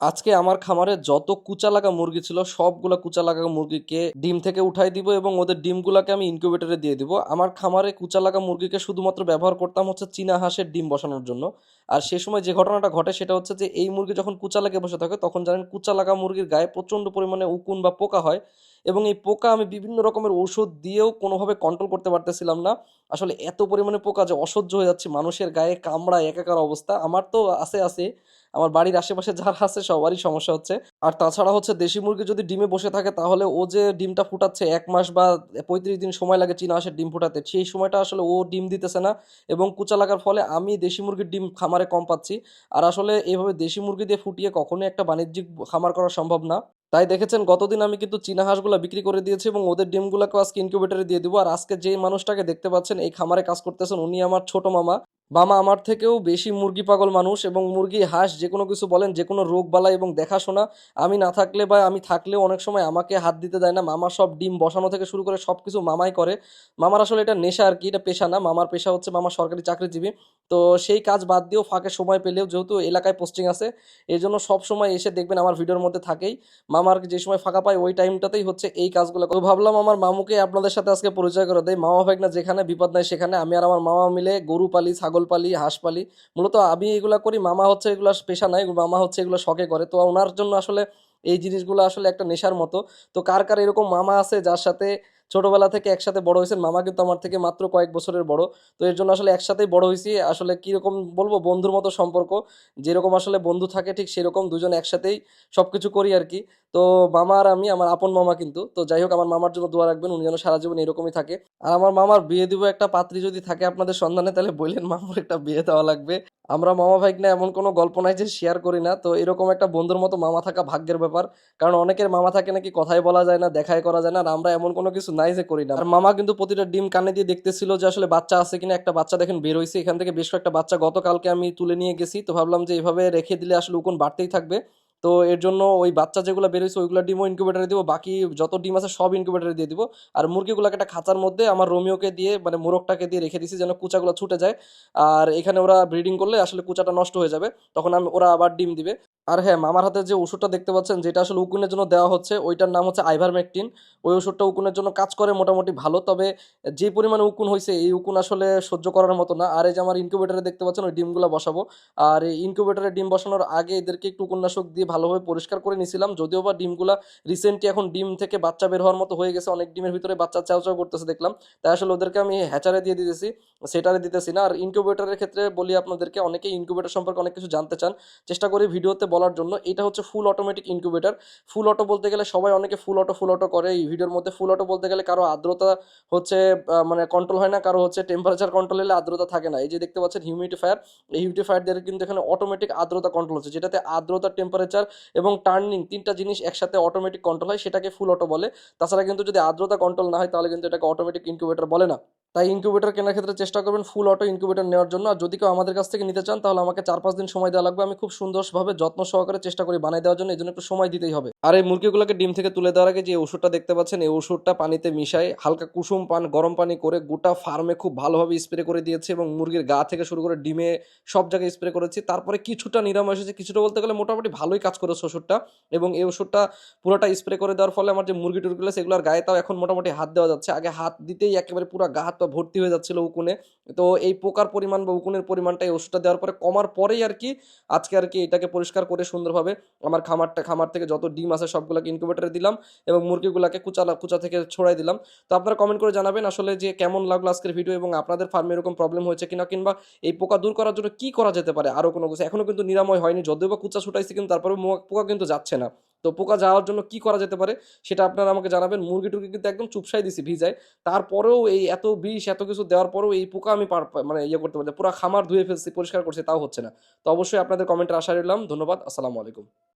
আজকে আমার খামারে যত কুচা লাগা মুরগি ছিল, সবগুলো কুচা লাগা মুরগিকে ডিম থেকে উঠাই দিব এবং ওদের ডিমগুলোকে আমি ইনকিউবেটরে দিয়ে দিব। আমার খামারে কুচা লাগা মুরগিকে শুধুমাত্র ব্যবহার করতাম হচ্ছে চীনা হাঁসের ডিম বসানোর জন্য। আর সে সময় যে ঘটনাটা ঘটে সেটা হচ্ছে যে, এই মুরগি যখন কুচা লাগে বসে থাকে, তখন জানেন কুচা লাগা মুরগির গায়ে প্রচণ্ড পরিমাণে উকুন বা পোকা হয় এবং এই পোকা আমি বিভিন্ন রকমের ওষুধ দিয়েও কোনোভাবে কন্ট্রোল করতে পারতেছিলাম না। আসলে এত পরিমাণে পোকা যে অসহ্য হয়ে যাচ্ছে, মানুষের গায়ে কামড়ায় একাকার অবস্থা। আমার তো আছে আছে। আমার বাড়ির আশেপাশে যারা আছে, সবারই সমস্যা হচ্ছে। আর তাছাড়া হচ্ছে দেশি মুরগি যদি ডিমে বসে থাকে, তাহলে ও যে ডিমটা ফুটাচ্ছে, এক মাস বা পঁয়ত্রিশ দিন সময় লাগে চীনা হাঁসের ডিম ফুটাতে। সেই সময়টা আসলে ও ডিম দিতেছে না এবং কুচা লাগার ফলে আমি দেশি মুরগির ডিম খামারে কম পাচ্ছি। আর আসলে এইভাবে দেশি মুরগি দিয়ে ফুটিয়ে কখনোই একটা বাণিজ্যিক খামার করা সম্ভব না। তাই দেখেছেন, গতদিন আমি কিন্তু চীনা হাঁসগুলো বিক্রি করে দিয়েছি এবং ওদের ডিমগুলোকে আজকে ইনকিউবেটরে দিয়ে দিব। আর আজকে যেই মানুষটাকে দেখতে পাচ্ছেন, এই খামারে কাজ করতেছেন, উনি আমার ছোট মামা। মামা আমার থেকেও বেশি মুরগি পাগল মানুষ এবং মুরগি, হাঁস যে কোনো কিছু বলেন যে কোনো রোগ বালাই এবং দেখাশোনা, আমি না থাকলে বা আমি থাকলেও অনেক সময় আমাকে হাত দিতে দেয় না। মামা সব ডিম বসানো থেকে শুরু করে সব কিছু মামাই করে। মামার আসলে এটা নেশা আর কি, এটা পেশা না। মামার পেশা হচ্ছে মামা সরকারি চাকরিজীবী। তো সেই কাজ বাদ দিয়েও ফাঁকে সময় পেলেও যেহেতু এলাকায় পোস্টিং আছে এই জন্য সব সময় এসে দেখবেন আমার ভিডিওর মধ্যে থাকেই। মামার যে সময় ফাঁকা পায় ওই টাইমটাতেই হচ্ছে এই কাজগুলো। তো ভাবলাম আমার মামুকে আপনাদের সাথে আজকে পরিচয় করে দেয় মামা ভাই না যেখানে, বিপদ নাই সেখানে। আমি আর আমার মামা মিলে গরু, পালি, ছাগল পালি হাঁস পালি মূলত আমি এগুলো করি, মামা হচ্ছে এগুলো পেশা নাই, মামা হচ্ছে এগুলো শখে করে। তো ওনার জন্য আসলে এই জিনিসগুলো আসলে একটা নেশার মতো। তো কার কার এরকম মামা আছে যার সাথে ছোটবেলা থেকে একসাথে বড় হয়েছেন। মামা কিন্তু আমার থেকে মাত্র কয়েক বছরের বড়। তো এর জন্য আসলে একসাথেই বড় হয়েছি। আসলে কীরকম বলব, বন্ধুর মতো সম্পর্ক। যেরকম আসলে বন্ধু থাকে ঠিক সেরকম দুজন একসাথেই সব কিছু করি আর কি। তো মামা আর আমি, আমার আপন মামা কিন্তু। তো যাই হোক, আমার মামার জন্য দোয়া রাখবেন, উনি যেন সারা জীবন এরকমই থাকে। আর আমার মামার বিয়ে দিব একটা পাত্রী যদি থাকে আপনাদের সন্ধানে, তাহলে বললেন মামার একটা বিয়ে দেওয়া লাগবে। আমরা মামা ভাই না এমন কোনো গল্প নাই যে শেয়ার করি না। তো এরকম একটা বন্ধুর মতো মামা থাকা ভাগ্যের ব্যাপার। কারণ অনেকের মামা থাকে নাকি কথাই বলা যায় না, দেখাই করা যায় না। আর আমরা এমন কোনো কিছু নাই যে করি না। আর মামা কিন্তু প্রতিটা ডিম কানে দিয়ে দেখতেছিল যে আসলে বাচ্চা আছে কিনা, একটা বাচ্চা দেখেন বের এখান থেকে বেশ কয়েকটা বাচ্চা গতকালকে আমি তুলে নিয়ে গেছি, তো ভাবলাম যে এভাবে রেখে দিলে আসলে উকুন বাড়তেই থাকবে। তো এর জন্য ওই বাচ্চা যেগুলো বেরোইছে ওইগুলো ডিমও ইনকিউবেটারে দিব, বাকি যত ডিম আছে সব ইনকিউবেটারে দিয়ে দিব। আর মুরগিগুলোকে একটা খাঁচার মধ্যে আমার রোমিওকে দিয়ে মানে মোরগটাকে দিয়ে রেখে দিছি যেন কুচাগুলো ছুটে যায়। আর এখানে ওরা ব্রিডিং করলে আসলে কুচাটা নষ্ট হয়ে যাবে, তখন আমি, ওরা আবার ডিম দিবে। আর হ্যাঁ মামার হাতে যে ওষুধটা দেখতে পাচ্ছেন, যেটা আসলে উকুনের জন্য দেওয়া হচ্ছে, ওইটার নাম হচ্ছে আইভারমেকটিন। ওই ওষুধটা উকুনের জন্য কাজ করে মোটামুটি ভালো, তবে যে পরিমাণে উকুন হয়েছে এই উকুন আসলে সহ্য করার মতো না। আর এই যে আমার ইনকিউবেটারে দেখতে পাচ্ছেন, ওই ডিমগুলো বসাবো। আর এই ইনকিউবেটারে ডিম বসানোর আগে এদেরকে একটু উপন্যাসক দিয়ে ভালোভাবে পরিষ্কার করে নিছিলাম, যদিও বা ডিমগুলা রিসেন্টলি এখন ডিম থেকে বাচ্চা বের হওয়ার মতো হয়ে গেছে, অনেক ডিমের ভিতরে বাচ্চা চাও চাও করতেছে দেখলাম। তাই আসলে ওদেরকে আমি হ্যাচারে দিয়ে দিতেছি, সেটারে দিতেছি না। আর ইনকিউবেটারের ক্ষেত্রে বলি আপনাদেরকে অনেকে ইনকিউবেটার সম্পর্কে অনেক কিছু জানতে চান, চেষ্টা করি ভিডিওতে বলার জন্য, এটা হচ্ছে full automatic incubator full auto বলতে গেলে সবাই অনেকে ফুল অটো ফুল অটো করে। এই ভিডিওর মধ্যে ফুল অটো বলতে গেলে কারও আর্দ্রতা হচ্ছে মানে কন্ট্রোল হয় না, কারও হচ্ছে টেম্পারেচার কন্ট্রোল হলে আর্দ্রতা থাকে না। এই যে দেখতে পাচ্ছেন হিউমিডিফায়ার এই হিউমিডিফায়ার দিয়ে কিন্তু এখানে অটোমেটিক আর্দ্রতা কন্ট্রোল হচ্ছে, যেটাতে আর্দ্রতা টেম্পারেচার এবং টার্নিং তিনটা জিনিস একসাথে অটোমেটিক কন্ট্রোল হয়, সেটাকে ফুল অটো বলে। তাছাড়া কিন্তু যদি আর্দ্রতা কন্ট্রোল না হয়, তাহলে কিন্তু এটাকে অটোমেটিক ইনকিউবেটার বলে না। তাই ইনকিউবেটার কেনার ক্ষেত্রে চেষ্টা করবেন ফুল অটো ইনকিউবেটার নেওয়ার জন্য। আর যদি কেউ আমাদের কাছ থেকে নিতে চান, তাহলে আমাকে চার পাঁচ দিন সময় দেওয়া লাগবে। আমি খুব সুন্দরভাবে যত্ন সহকারে চেষ্টা করি বানিয়ে দেওয়ার জন্য, এই জন্য একটু সময় দিতেই হবে। আর এই মুরগিগুলোকে ডিম থেকে তুলে দেওয়ার আগে যে ওষুধটা দেখতে পাচ্ছেন, এই ওষুধটা পানিতে মিশাই হালকা কুসুম পান, গরম পানি করে গোটা ফার্মে খুব ভালোভাবে স্প্রে করে দিয়েছে এবং মুরগির গা থেকে শুরু করে ডিমে সব জায়গায় স্প্রে করেছি। তারপরে কিছুটা নিরাময় এসেছে, কিছুটা বলতে গেলে মোটামুটি ভালোই কাজ করেছে ওষুধটা এবং এই ওষুধটা পুরোটা স্প্রে করে দেওয়ার ফলে আমার যে মুরগি টুরগুলো সেগুলোর গায়ে তাও এখন মোটামুটি হাত দেওয়া যাচ্ছে। আগে হাত দিতেই একেবারে পুরো গা হাত ভর্তি হয়ে যাচ্ছিল উকুনে। তো এই পোকার পরিমাণ বা উকুনের পরিমাণটা এই ওষুধটা দেওয়ার পরে কমার পরেই আর কি, আজকে আর কি এটাকে পরিষ্কার করে সুন্দরভাবে আমার খামারটা, খামার থেকে যত ডিম আছে সবগুলোকে ইনকিউবেটারে দিলাম এবং মুরগিগুলোকে কুচা কুচা থেকে ছড়াই দিলাম। তো আপনারা কমেন্ট করে জানাবেন আসলে যে কেমন লাগল আজকের ভিডিও এবং আপনাদের ফার্মে এরকম প্রবলেম হয়েছে কিনা কিংবা এই পোকা দূর করার জন্য কি করা যেতে পারে আরও কোনো কিছু। এখনও কিন্তু নিরাময় হয়নি, যদিও বা কুচা ছুটাইছে কিন্তু তারপরে পোকা কিন্তু যাচ্ছে না। তো পোকা যাওয়ার জন্য কি করা যেতে পারে সেটা আপনারা আমাকে জানাবেন। মুরগি টুরগি কিন্তু একদম চুপসাই দিছি ভিজায়। তারপরেও এই এত বিষ, এত কিছু দেওয়ার পরেও এই পোকা আমি মানে ইয়ে করতে পারছি পুরো খামার ধুয়ে ফেলছি, পরিষ্কার করছি, তাও হচ্ছে না। তো অবশ্যই আপনাদের কমেন্টের আশা রইলাম। ধন্যবাদ, আসসালামু আলাইকুম।